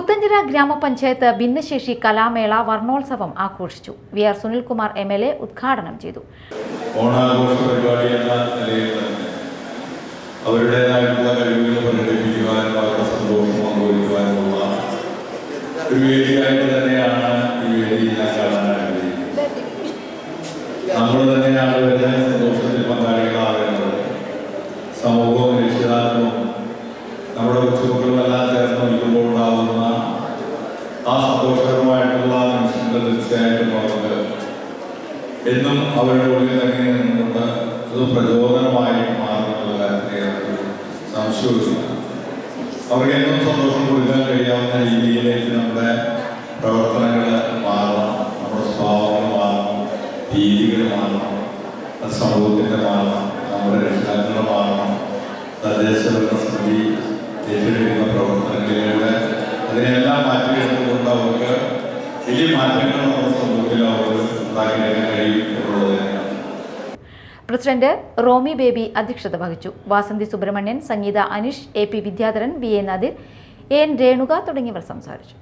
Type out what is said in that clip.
പുത്തഞ്ചിറ ഗ്രാമപഞ്ചായത്ത് ഭിന്നശേഷി കലാമേള വർണോത്സവം ആഘോഷിച്ചു. V R Sunilkumar M L A ഉദ്ഘാടനം ചെയ്തു. ഓണാഘോഷ പരിപാടി എന്ന നിലയിൽ തന്നെയാണ് ഈ നമ്മൾ സന്തോഷത്തിൽ സമൂഹവും നമ്മുടെ ഉണ്ടാകുന്ന ആ സന്തോഷകരമായിട്ടുള്ള നിമിഷങ്ങൾ തീർച്ചയായിട്ടും അവർക്ക് എന്നും അവരുടെ ഉള്ളിൽ തന്നെ നിന്നുകൊണ്ട് അത് പ്രചോദനമായിട്ട് മാറുന്നുള്ള കാര്യത്തിൽ സംശയമില്ല. അവർക്ക് എന്നും സന്തോഷം കൊടുക്കാൻ കഴിയാവുന്ന രീതിയിലേക്ക് നമ്മുടെ പ്രവർത്തനങ്ങൾ മാറണം നമ്മുടെ സ്വഭാവങ്ങൾ മാറണം രീതികൾ മാറണം അത് സമൂഹത്തിന്റെ മാറണം നമ്മുടെ രക്ഷിതാക്കളുടെ മാറണം തദ്ദേശ ഭരണ ഏറ്റെടുക്കുന്ന പ്രവർത്തനങ്ങളിലൂടെ മാറ്റിയെടുത്തുകൊണ്ട് അവർക്ക് വലിയ മാറ്റങ്ങൾ നമ്മുടെ സമൂഹത്തിൽ അവർക്ക് പ്രസിഡന്റ് റോമി ബേബി അധ്യക്ഷത വഹിച്ചു. Vasanthi Subramanian Sangeetha Aneesh A P Vidyadharan V A Nadir N Renuka തുടങ്ങിയവർ സംസാരിച്ചു.